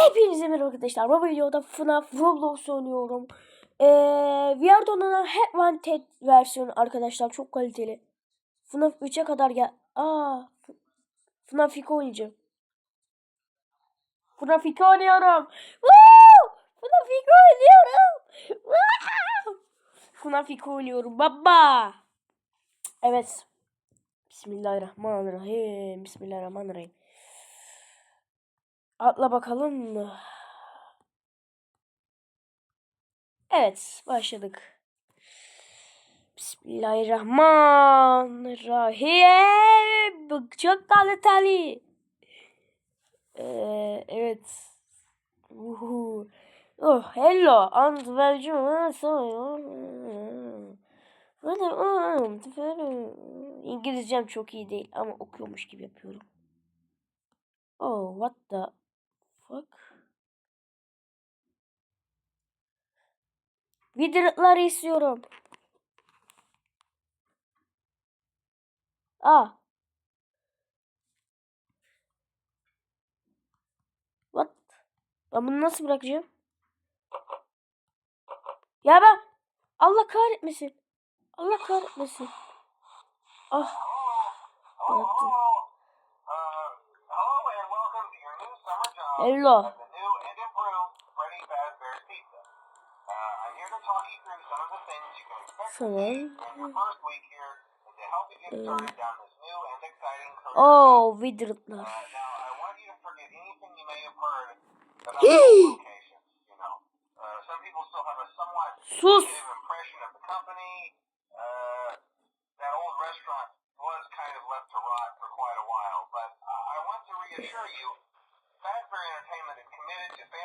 Hepinize merhaba arkadaşlar. Bu videoda FNAF Roblox oynuyorum. Ee, VR donanım Advantage versiyonu arkadaşlar. Çok kaliteli. FNAF 3'e kadar gel. Aa, FNAF 2 oynayacağım. FNAF 2 oynuyorum. Woo! FNAF 2 oynuyorum. FNAF 2 oynuyorum. Baba. Evet. Bismillahirrahmanirrahim. Bismillahirrahmanirrahim. Atla bakalım mı? Evet, başladık. Bismillahirrahmanirrahim. Çok kaliteli. Ee, evet. Uhu. Oh, hello. And ah, welcome. İngilizcem çok iyi değil ama okuyormuş gibi yapıyorum. Oh, what the ufak. Vidratlar istiyorum. Aa. What? Ben bunu nasıl bırakacağım? Ya ben Allah kahretmesin. Allah kahretmesin. Ah. Bıraktım. Hello. Tamam. Mm. Oh, Widretler. Sus. assure you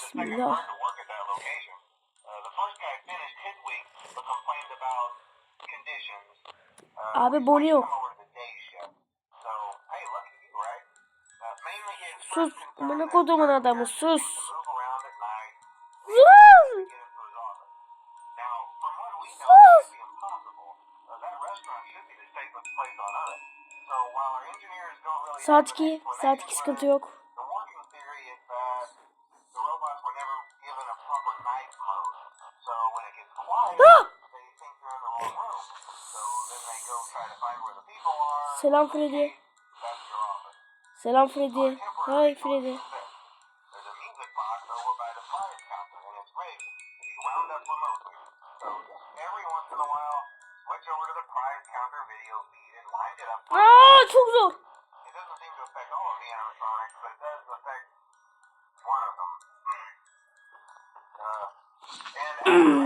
Bismillah. Abi boni yok. Sus. Bana kodumun adamı sus. Sus. Sus. Saat 2. Saat 2 sıkıntı yok. Selam Freddy. Selam Freddy. Hay Freddy. Aa çok zor.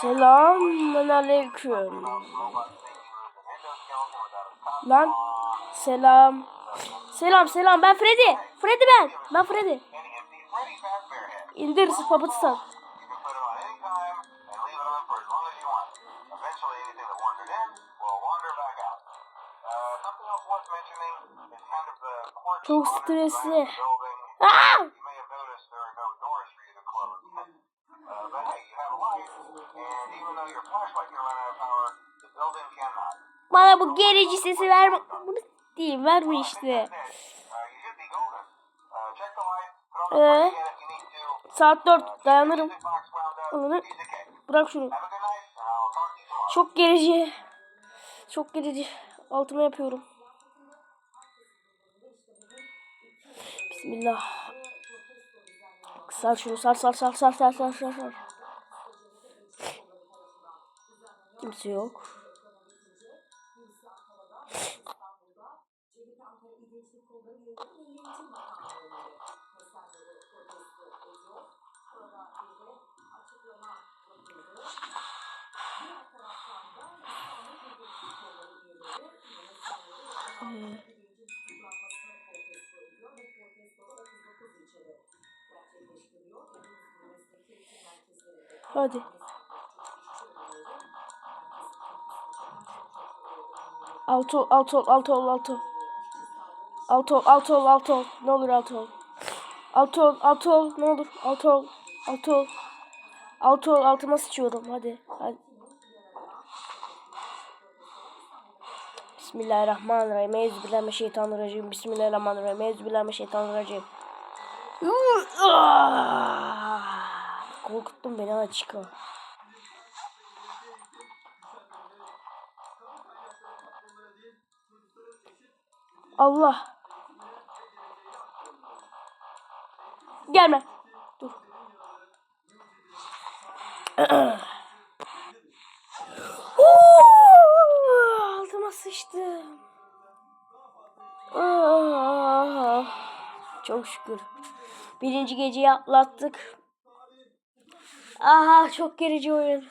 Selamun aleyküm. Lan selam. Selam selam ben Freddy. Freddy ben. Ben Freddy. İndir papatı sat. Çok stresli. Bana bu gerici sesi verme. Bunu değil verme işte. Ee, saat 4 dayanırım. Alınır. Bırak şunu. Çok gerici. Çok gerici. Altıma yapıyorum. Bismillah. Sar şunu sar sar sar sar sar sar sar. kimse yok. Hadi. Alt ol, alt ol, alt ol, alt ol. Ne olur alt ol. Alt ne olur alt ol. Alt ol. Altıma sıçıyorum. Hadi, hadi. Bismillahirrahmanirrahim. Euzubillahimineşşeytanirracim. Bismillahirrahmanirrahim. Euzubillahimineşşeytanirracim. Ah! Korkuttun beni açık. Allah. Gelme. Dur. Altıma sıçtım. Ah, çok şükür. Birinci geceyi atlattık. Aha çok gerici oyun.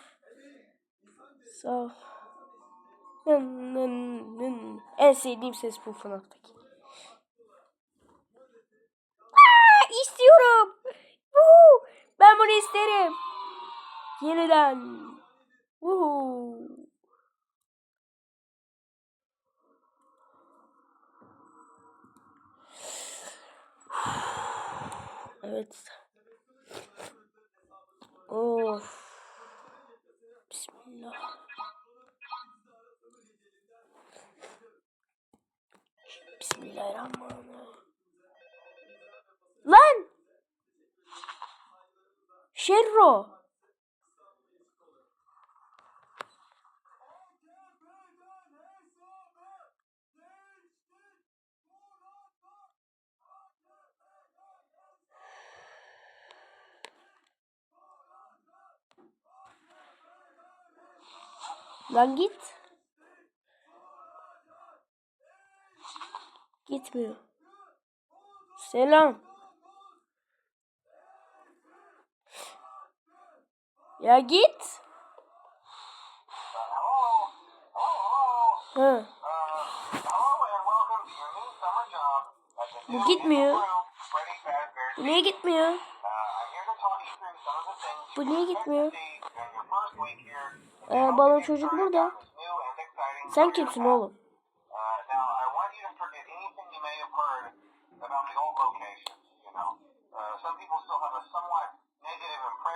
Sağ ol. Nın nın nın. En sevdiğim ses bu FNAF'taki. Aa, istiyorum. Woo! Ben bunu isterim. Yeniden. Woo! Evet. Of. Bismillah. Bismillahirrahmanirrahim. Lan! Şerro! Lan git. gitmiyor. Selam. Ya git. Ha. Bu gitmiyor. Bu niye gitmiyor? Bu niye gitmiyor? Ee, balon çocuk burada. Sen kimsin oğlum?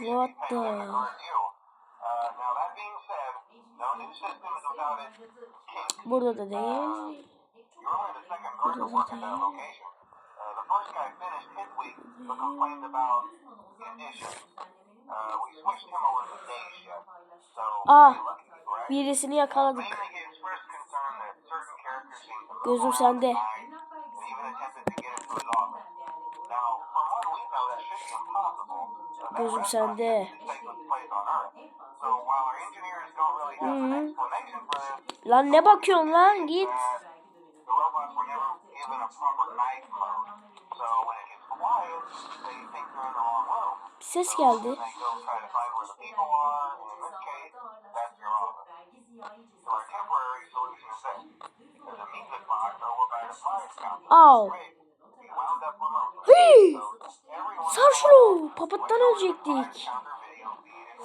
What the? Burada da değil. Burada da değil. Ah, birisini yakaladık. Gözüm sende. Gözüm sende. Hmm. Lan ne bakıyorsun lan git. Bir ses geldi. Oh. Hey. Sar şunu. Papattan ölecektik.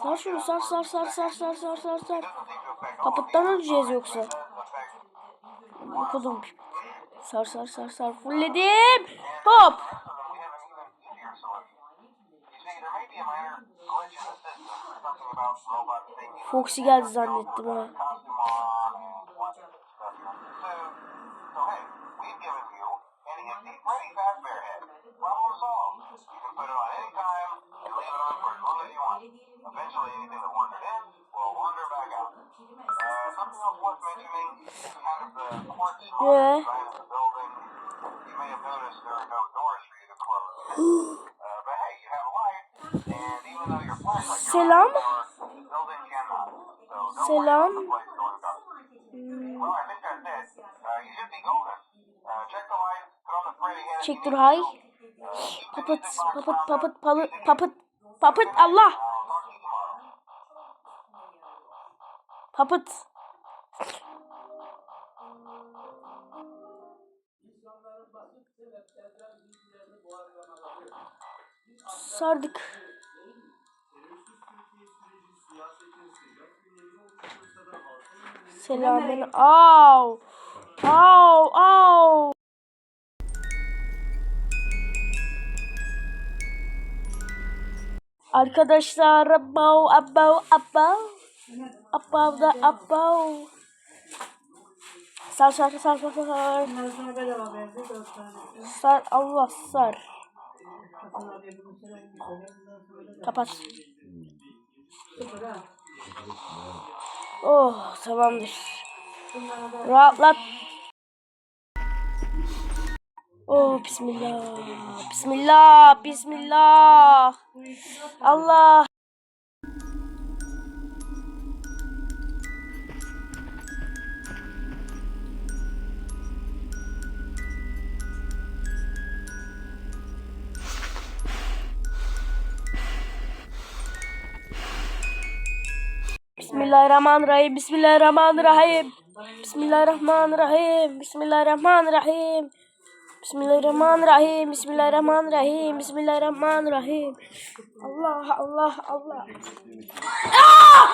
Sar şunu sar sar sar sar sar sar sar sar. Papattan öleceğiz yoksa. Okudum. Sar sar sar sar. Fullledim. Hop. Foxy geldi zannettim ha. Eventually, they either wander in or wander back out. Uh, something else worth mentioning is kind of the quartz yeah. inside the building. You may have noticed there are no doors for you to close. uh, but hey, you have a light, and even though your flashlight is on the building cannot. So don't Selam. worry about the place going dark. Well, I think that's it. Uh, you should be golden. Uh, check the lights, throw the pretty head Check the high. Papıt, papıt, papıt, papıt, papıt, papıt, Allah. Papıt. Sardık. Selamün. Au. Au, au. Arkadaşlar abav abav abav abav da abav sar sar sar sar sar. Sar Allah sar. Kapat. Oh tamamdır. Rahatlat. Oh bismillah. Bismillah bismillah. Allah Bismillahirrahmanirrahim. Bismillahirrahmanirrahim. Bismillahirrahmanirrahim. Bismillahirrahmanirrahim. Bismillahirrahmanirrahim. Bismillahirrahmanirrahim. Bismillahirrahmanirrahim. Allah Allah Allah. Ah!